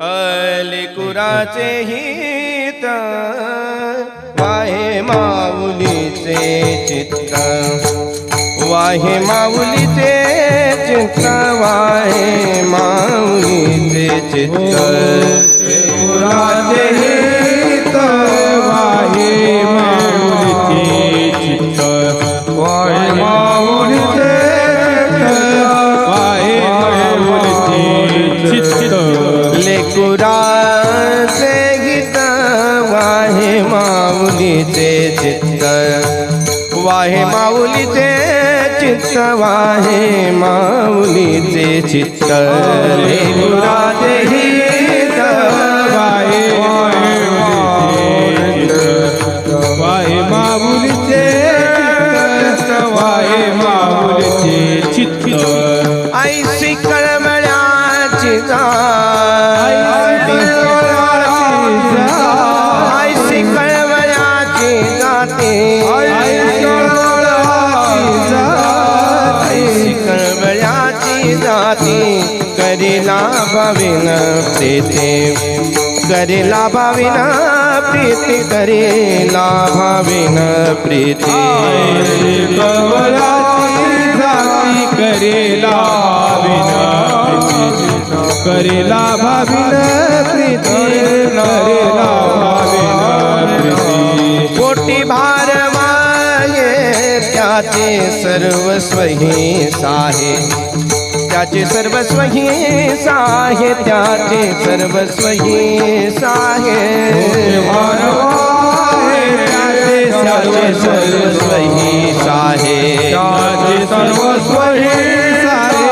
अलिकुराचे हित वाहे माऊलीचे चित्त वाहे माऊलीचे चित्त वाहे माऊलीचे चित्त. वाहे माऊलीचे चित्त वाहे माऊलीचे चित्त वाहे माऊलीचे चित्त लेकुराचे गीत वाहे वाहे माऊलीचे चित्त वाहे माऊलीचे चित्त ऐशी कळमळ्याची जाती करीला भाविन प्रीती। करीला भाविन प्रीती करीला भाविन प्रीती। करेला करेला भाविन प्रीती करेला भाविन प्रीती। कोटी भार माये त्याचे सर्वस्व ही साहे। त्याचे सर्वस्व ही साहे त्याचे सर्वस्व ही साहे. त्याचे सर्वस्व ही साहे त्याचे सर्वस्व हे सारे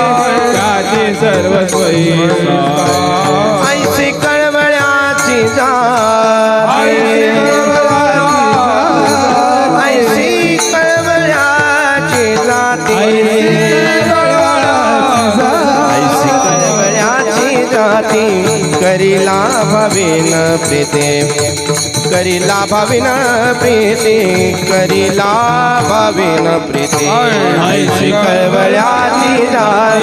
त्याचे सर्वस्व हे. ऐशी कळवळ्याची जा ऐशी जाती करीला भाविन प्रीते. करीला भाविन प्रीती करीला भाविन प्रीती. कळवळ्याची जाती.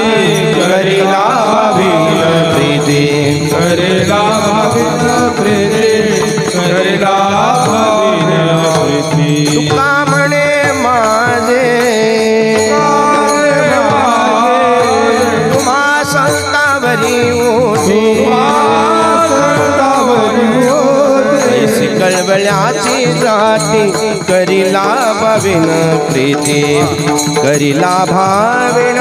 कळवळ्याची जाती करिला भाविन प्रीती. करिला भाविन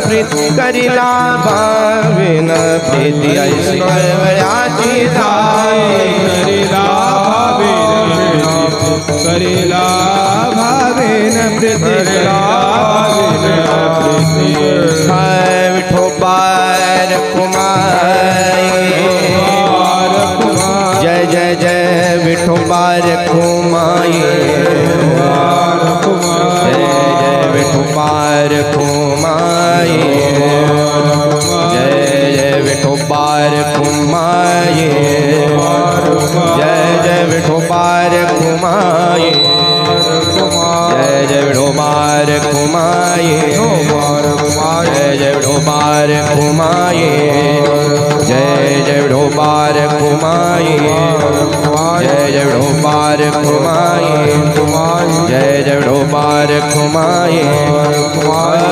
प्रीती करिला भाविन प्रीती. ऐशी कळवळ्याची जाती करिला भाविन करिला भाविन प्रीती. करिला भाविन प्रीती. हाय विठोबार कुमार કુમાર કુમાય જય કુમાર કુમાય જય વિઠોબાર કુમાય જય જય વિઠોબાર કુમાય જય જય વિઠોબાર કુમાય જય જય વિઠોબાર કુમાય જય જય વિઠોબાર કુમાય कुमाए कुमाए जय जड़ो पार कुमाए कुमाए